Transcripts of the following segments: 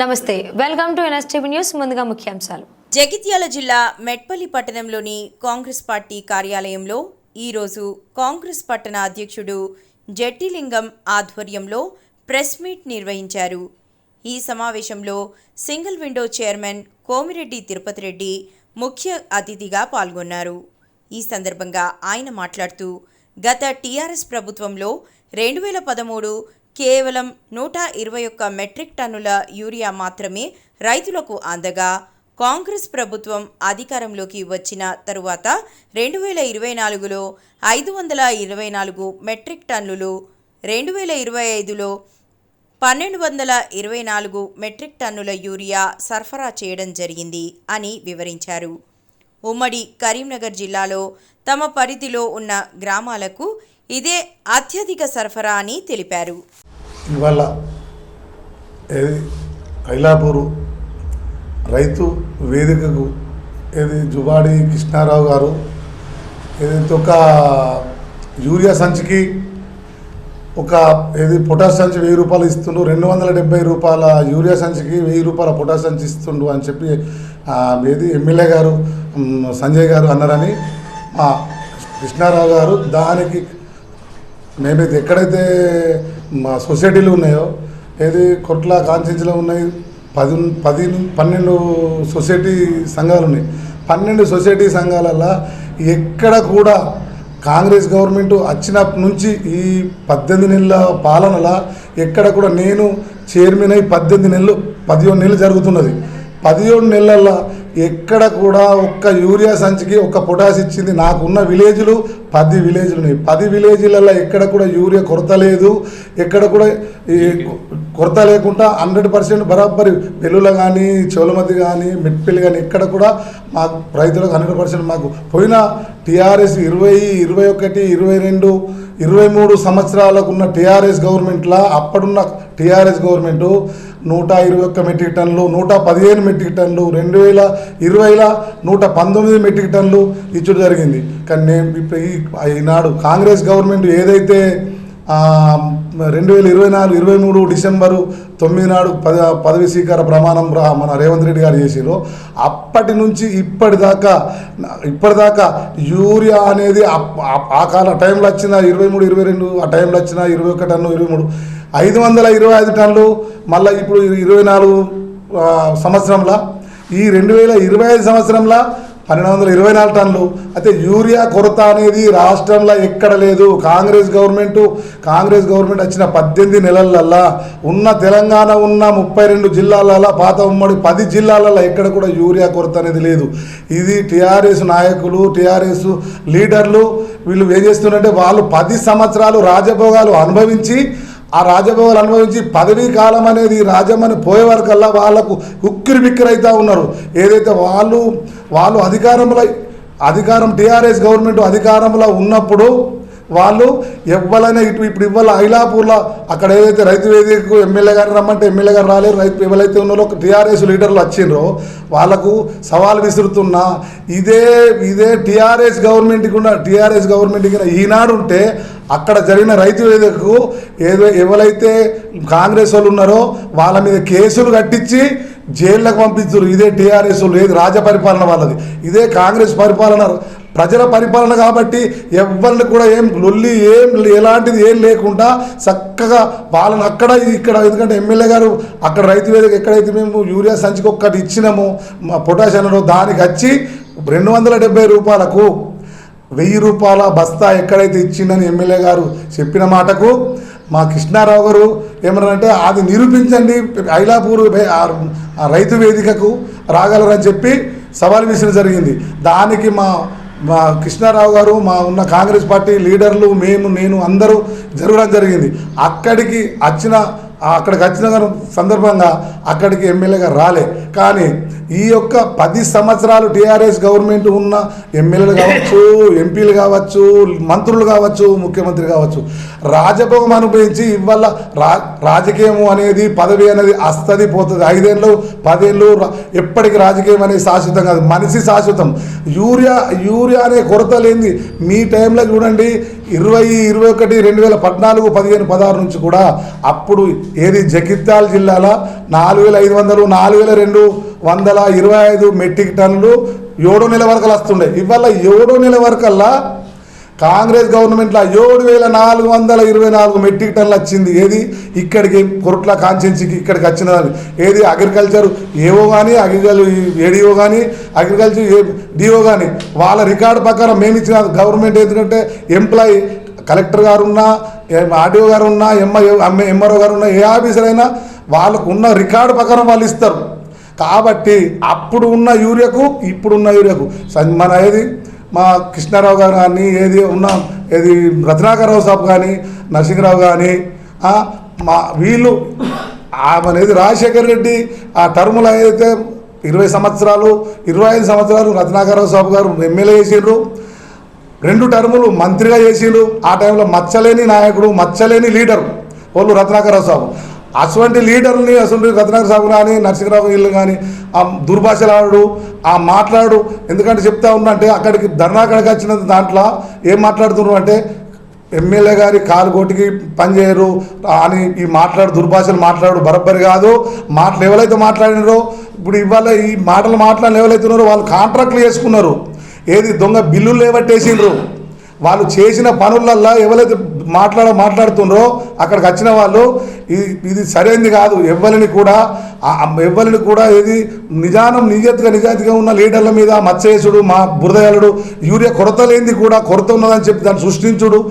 నమస్తే welcome to NSTV news ముందుగా ముఖ్యాంశాలు. జగిత్యాల జిల్లా మెట్పల్లి పట్టణంలోని కాంగ్రెస్ పార్టీ కార్యాలయంలో ఈరోజు కాంగ్రెస్ పట్టణ అధ్యక్షుడు జట్టిలింగం ఆధ్వర్యంలో ప్రెస్ మీట్ నిర్వహించారు. ఈ సమావేశంలో single window chairman Komireddy Tirupati Reddy ముఖ్య అతిథిగా పాల్గొన్నారు. ఈ సందర్భంగా ఆయన మాట్లాడుతూ గత టీఆర్ఎస్ ప్రభుత్వంలో రెండు వేల పదమూడు కేవలం నూట ఇరవై ఒక్క మెట్రిక్ టన్నుల యూరియా మాత్రమే రైతులకు అందగా. కాంగ్రెస్ ప్రభుత్వం అధికారంలోకి వచ్చిన తరువాత రెండు వేల ఇరవై నాలుగులో ఐదు వందల ఇరవై నాలుగు మెట్రిక్ టన్నులు రెండు వేల ఇరవై ఐదులో పన్నెండు వందల ఇరవై నాలుగు మెట్రిక్ టన్నుల యూరియా సరఫరా చేయడం జరిగింది అని వివరించారు. ఉమ్మడి కరీంనగర్ జిల్లాలో తమ పరిధిలో ఉన్న గ్రామాలకు ఇదే అత్యధిక సరఫరా అని తెలిపారు. ఇవాళ ఏది రైతు వేదికకు ఏది జుబాడి కృష్ణారావు గారు ఏదైతే ఒక యూరియా సంచికి ఒక ఏది పొటాష్ సంచి వెయ్యి రూపాయలు ఇస్తుండు రెండు వందల డెబ్బై రూపాయల యూరియా సంచికి వెయ్యి రూపాయల పొటాష్ సంచి ఇస్తుండు అని చెప్పి ఏది ఎమ్మెల్యే గారు సంజయ్ గారు అన్నారని మా కృష్ణారావు గారు దానికి మేమైతే ఎక్కడైతే మా సొసైటీలు ఉన్నాయో ఏది కొట్ల కాన్సెన్స్లో ఉన్నాయి పది పది పన్నెండు సొసైటీ సంఘాలు ఉన్నాయి. పన్నెండు సొసైటీ సంఘాలల్లో ఎక్కడ కూడా కాంగ్రెస్ గవర్నమెంట్ వచ్చినప్పటి నుంచి ఈ పద్దెనిమిది నెలల పాలనలో ఎక్కడ కూడా నేను చైర్మన్ అయి పద్దెనిమిది నెలలు పదిహేను నెలలు జరుగుతున్నది. పదిహేడు నెలల్లో ఎక్కడ కూడా ఒక్క యూరియా సంచికి ఒక్క పొటాస్ ఇచ్చింది. నాకున్న విలేజ్లు పది విలేజ్లు ఉన్నాయి. పది విలేజ్లలో ఎక్కడ కూడా యూరియా కొరత లేదు. ఎక్కడ కూడా ఈ కొరత లేకుండా హండ్రెడ్ పర్సెంట్ బరాబరి వెల్లుల కానీ చోలమతి కానీ మిట్పిల్లి కానీ ఎక్కడ కూడా మాకు రైతులకు హండ్రెడ్ పర్సెంట్ మాకు పోయిన టీఆర్ఎస్ ఇరవై ఇరవై ఒకటి ఇరవై రెండు ఇరవై మూడు సంవత్సరాలకు ఉన్న టీఆర్ఎస్ గవర్నమెంట్లో అప్పుడున్న టీఆర్ఎస్ గవర్నమెంటు నూట ఇరవై ఒక్క మెట్రిక్ టన్నులు నూట పదిహేను మెట్రిక్ టన్నులు రెండు వేల ఇరవైల నూట పంతొమ్మిది మెట్రిక్ టన్నులు ఇచ్చుడు జరిగింది. కానీ నేను ఇప్పుడు ఈ ఈనాడు కాంగ్రెస్ గవర్నమెంట్ ఏదైతే రెండు వేల ఇరవై నాలుగు ఇరవై మూడు డిసెంబరు తొమ్మిది నాడు పద పదవి స్వీకార ప్రమాణం మన రేవంత్ రెడ్డి గారు చేసిరు అప్పటి నుంచి ఇప్పటిదాకా ఇప్పటిదాకా యూరియా అనేది ఆ- కాల టైంలో వచ్చిన ఇరవై మూడు ఇరవై రెండు ఆ టైంలో వచ్చిన ఇరవై ఒక టన్ను ఇరవై మూడు ఐదు వందల ఇరవై ఐదు టన్నులు మళ్ళీ ఇప్పుడు ఇరవై నాలుగు సంవత్సరంలో ఈ రెండు వేల ఇరవై ఐదు సంవత్సరంలో పన్నెండు వందల ఇరవై నాలుగు టన్నులు. అయితే యూరియా కొరత అనేది రాష్ట్రంలో ఎక్కడ లేదు. కాంగ్రెస్ గవర్నమెంట్ కాంగ్రెస్ గవర్నమెంట్ వచ్చిన పద్దెనిమిది నెలలల్లా ఉన్న తెలంగాణ ఉన్న ముప్పై రెండు జిల్లాలలో పాత ఉమ్మడి పది జిల్లాలలో ఎక్కడ కూడా యూరియా కొరత అనేది లేదు. ఇది టీఆర్ఎస్ నాయకులు టీఆర్ఎస్ లీడర్లు వీళ్ళు ఏం చేస్తున్నారంటే వాళ్ళు పది సంవత్సరాలు రాజభోగాలు అనుభవించి ఆ రాజభోగాలు అనుభవించి పదవీ కాలం అనేది రాజమని పోయే వరకల్లా వాళ్ళకు ఉక్కిరి బిక్కిరి అవుతా ఉన్నారు. ఏదైతే వాళ్ళు వాళ్ళు అధికారంలో అధికారం టీఆర్ఎస్ గవర్నమెంట్ అధికారంలో ఉన్నప్పుడు వాళ్ళు ఇవ్వాలనే ఇటు ఇప్పుడు ఇవ్వాలి ఐలాపూర్లో అక్కడ ఏదైతే రైతు వేదికకు ఎమ్మెల్యే గారు రమ్మంటే ఎమ్మెల్యే గారు రాలేరు. రైతు ఎవరైతే ఉన్నారో టీఆర్ఎస్ లీడర్లు వచ్చిండ్రో వాళ్ళకు సవాల్ విసురుతున్నా ఇదే ఇదే టీఆర్ఎస్ గవర్నమెంట్కి ఉన్న టీఆర్ఎస్ గవర్నమెంట్కి ఈనాడు ఉంటే అక్కడ జరిగిన రైతు వేదికకు ఏదో ఎవరైతే కాంగ్రెస్ వాళ్ళు ఉన్నారో వాళ్ళ మీద కేసులు కట్టించి జైళ్ళకు పంపించారు. ఇదే టీఆర్ఎస్ లేదు రాజపరిపాలన వాళ్ళది. ఇదే కాంగ్రెస్ పరిపాలన. ప్రజల పరిపాలన కాబట్టి ఎవరిని కూడా ఏం లొల్లి ఏం ఎలాంటిది ఏం లేకుండా చక్కగా వాళ్ళని అక్కడ ఇక్కడ ఎందుకంటే ఎమ్మెల్యే గారు అక్కడ రైతు వేదిక ఎక్కడైతే మేము యూరియా సంచికి ఒక్కటి ఇచ్చినాము మా పొటాష్ దానికి వచ్చి రెండు వందల డెబ్బై రూపాయలకు వెయ్యి రూపాయల బస్తా ఎక్కడైతే ఇచ్చిందని ఎమ్మెల్యే గారు చెప్పిన మాటకు మా కృష్ణారావు గారు ఏమన్నారంటే అది నిరూపించండి ఐలాపూర్ రైతు వేదికకు రాగలరని చెప్పి సవాల్ విసిరి జరిగింది. దానికి మా మా కృష్ణారావు గారు మా ఉన్న కాంగ్రెస్ పార్టీ లీడర్లు మేము నేను అందరూ జరగడం జరిగింది. అక్కడికి వచ్చిన అక్కడికి వచ్చిన సందర్భంగా అక్కడికి ఎమ్మెల్యేగా రాలే. కానీ ఈ యొక్క పది సంవత్సరాలు టీఆర్ఎస్ గవర్నమెంట్ ఉన్న ఎమ్మెల్యేలు కావచ్చు ఎంపీలు కావచ్చు మంత్రులు కావచ్చు ముఖ్యమంత్రి కావచ్చు రాజభవం అనుభవించి ఇవాళ రా రాజకీయం అనేది పదవి అనేది అస్తది పోతుంది. ఐదేళ్ళు పదేళ్ళు ఎప్పటికీ ఎప్పటికి రాజకీయం అనేది శాశ్వతం కాదు. మనిషి శాశ్వతం. యూరియా యూరియా అనే కొరత లేని మీ టైంలో చూడండి ఇరవై ఇరవై ఒకటి రెండు వేల పద్నాలుగు పదిహేను పదహారు నుంచి కూడా అప్పుడు ఏది జగిత్యాల జిల్లాలో నాలుగు వేల ఐదు వందలు నాలుగు వేల రెండు వందల ఇరవై ఐదు మెట్రిక్ టన్నులు ఏడో నెల వరకు వస్తుండే. ఇవాళ ఏడో నెల వరకల్లా కాంగ్రెస్ గవర్నమెంట్లో ఏడు వేల నాలుగు వందల ఇరవై నాలుగు మెట్రిక్ టన్నులు వచ్చింది. ఏది? ఇక్కడికి కొరట్ల కాన్స్టిట్యున్సీకి ఇక్కడికి వచ్చిన ఏది? అగ్రికల్చర్ ఏవో కానీ అగ్రికల్చర్ ఏడిఓ కానీ అగ్రికల్చర్ ఏ డిఓ కానీ వాళ్ళ రికార్డు ప్రకారం మేము ఇచ్చిన గవర్నమెంట్ ఎందుకంటే ఎంప్లాయీ కలెక్టర్ గారు ఉన్నా ఆర్డీఓ గారు ఉన్నా ఎంఐ ఎంఆర్ఓ గారు ఉన్నా ఏ ఆఫీసర్ అయినా వాళ్ళకు ఉన్న రికార్డు ప్రకారం వాళ్ళు ఇస్తారు. కాబట్టి అప్పుడు ఉన్న యూరియాకు ఇప్పుడున్న యూరియాకు మన ఏది? మా కృష్ణారావు గారు కానీ ఏది ఉన్న ఏది రత్నాకరరావు సాబ్ కానీ నరసింహరావు కానీ మా వీళ్ళు అనేది రాజశేఖర్ రెడ్డి ఆ టర్ములు ఏదైతే ఇరవై సంవత్సరాలు ఇరవై ఐదు సంవత్సరాలు రత్నాకరరావు సాబ్ గారు ఎమ్మెల్యే చేసిండ్రు. రెండు టర్ములు మంత్రిగా చేసిండ్రు. ఆ టైంలో మచ్చలేని నాయకుడు మచ్చలేని లీడర్ వాళ్ళు రత్నాకరరావు సాబు. అటువంటి లీడర్ని అసలు రత్నాకర్ సాబు కానీ నరసింహరావు వీళ్ళు కానీ ఆ దుర్భాషలాడు ఆ మాట్లాడు ఎందుకంటే చెప్తా ఉన్నా అంటే అక్కడికి ధర్నాకడికి వచ్చిన దాంట్లో ఏం మాట్లాడుతున్నారు అంటే ఎమ్మెల్యే గారి కాలు కోటికి పనిచేయరు అని ఈ మాట్లాడు దుర్భాషలు మాట్లాడు బరబ్బరి కాదు. మాటలు ఎవరైతే మాట్లాడినారో ఇప్పుడు ఇవాళ ఈ మాటలు మాట్లాడిన ఎవరైతున్నారో వాళ్ళు కాంట్రాక్ట్లు చేసుకున్నారు. ఏది దొంగ బిల్లులు లేవట్టేసిండ్రు. వాళ్ళు చేసిన పనులల్లో ఎవరైతే మాట్లాడ మాట్లాడుతుండ్రో అక్కడికి వచ్చిన వాళ్ళు ఇది ఇది సరైనది కాదు ఎవ్వరిని కూడా ఆ- ఎవ్వరిని కూడా ఇది నిజానం నిజాతిగా నిజాతిగా ఉన్న లీడర్ల మీద మత్స్యేసుడు మా బురదయాలుడు యూరియా కొరత లేనిది కూడా కొరత ఉన్నదని చెప్పి దాన్ని సృష్టించుడు.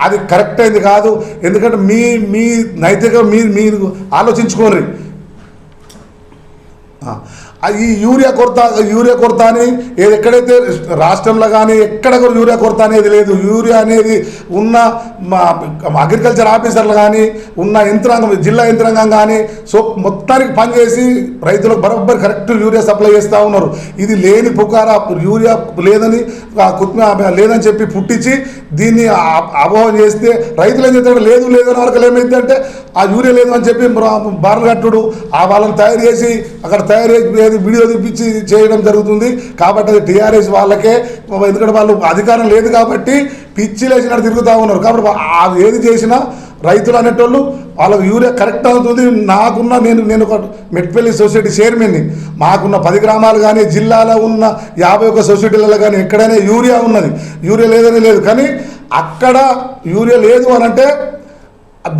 అది కరెక్ట్ అయింది కాదు. ఎందుకంటే మీ మీ నైతిక మీ మీరు ఆలోచించుకోండి. ఈ యూరియా కొరత యూరియా కొరత అని ఏది ఎక్కడైతే రాష్ట్రంలో కానీ ఎక్కడ కూడా యూరియా కొరత అనేది లేదు. యూరియా అనేది ఉన్న మా అగ్రికల్చర్ ఆఫీసర్లు కానీ ఉన్న యంత్రాంగం జిల్లా యంత్రాంగం కానీ సో మొత్తానికి పనిచేసి రైతులకు బరోబ్బర్ కరెక్ట్ యూరియా సప్లై చేస్తూ ఉన్నారు. ఇది లేని పుకారా యూరియా లేదని లేదని చెప్పి పుట్టించి దీన్ని అభావం చేస్తే రైతులు ఏం చేస్తాడు లేదు లేదని వరకు ఏమైంది అంటే ఆ యూరియా లేదు అని చెప్పి బార్లు కట్టుడు ఆ వాళ్ళని తయారు చేసి అక్కడ తయారీ చేసి వీడియో తీపించి చేయడం జరుగుతుంది. కాబట్టి అది టీఆర్ఎస్ వాళ్ళకే ఎందుకంటే వాళ్ళు అధికారం లేదు కాబట్టి పిచ్చి లేచినట్టు తిరుగుతూ ఉన్నారు. కాబట్టి అది ఏది చేసినా రైతులు అనేటోళ్ళు వాళ్ళకి యూరియా కరెక్ట్ అవుతుంది. నాకున్న నేను నేను ఒక మెట్పల్లి సొసైటీ చైర్మన్ని. మాకున్న పది గ్రామాలు కానీ జిల్లాలో ఉన్న యాభై ఒక్క సొసైటీలలో కానీ ఎక్కడైనా యూరియా ఉన్నది. యూరియా లేదని లేదు. కానీ అక్కడ యూరియా లేదు అని అంటే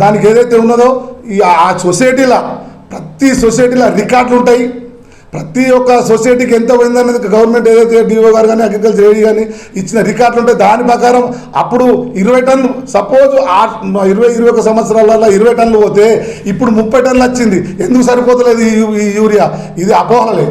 దానికి ఏదైతే ఉన్నదో ఈ ఆ సొసైటీలో ప్రతి సొసైటీలో రికార్డులు ఉంటాయి. ప్రతి ఒక్క సొసైటీకి ఎంత పోయిందనేది గవర్నమెంట్ ఏదైతే డిఓ గారు కానీ అగ్రికల్చర్ ఏడి కానీ ఇచ్చిన రికార్డులు ఉంటాయి దాని ప్రకారం అప్పుడు ఇరవై టన్ను సపోజ్ ఆ ఇరవై ఇరవై ఒక సంవత్సరాలలో ఇరవై టన్నులు పోతే ఇప్పుడు ముప్పై టన్నులు వచ్చింది. ఎందుకు సరిపోతలేదు యూ- ఈ యూరియా? ఇది అపోహలే.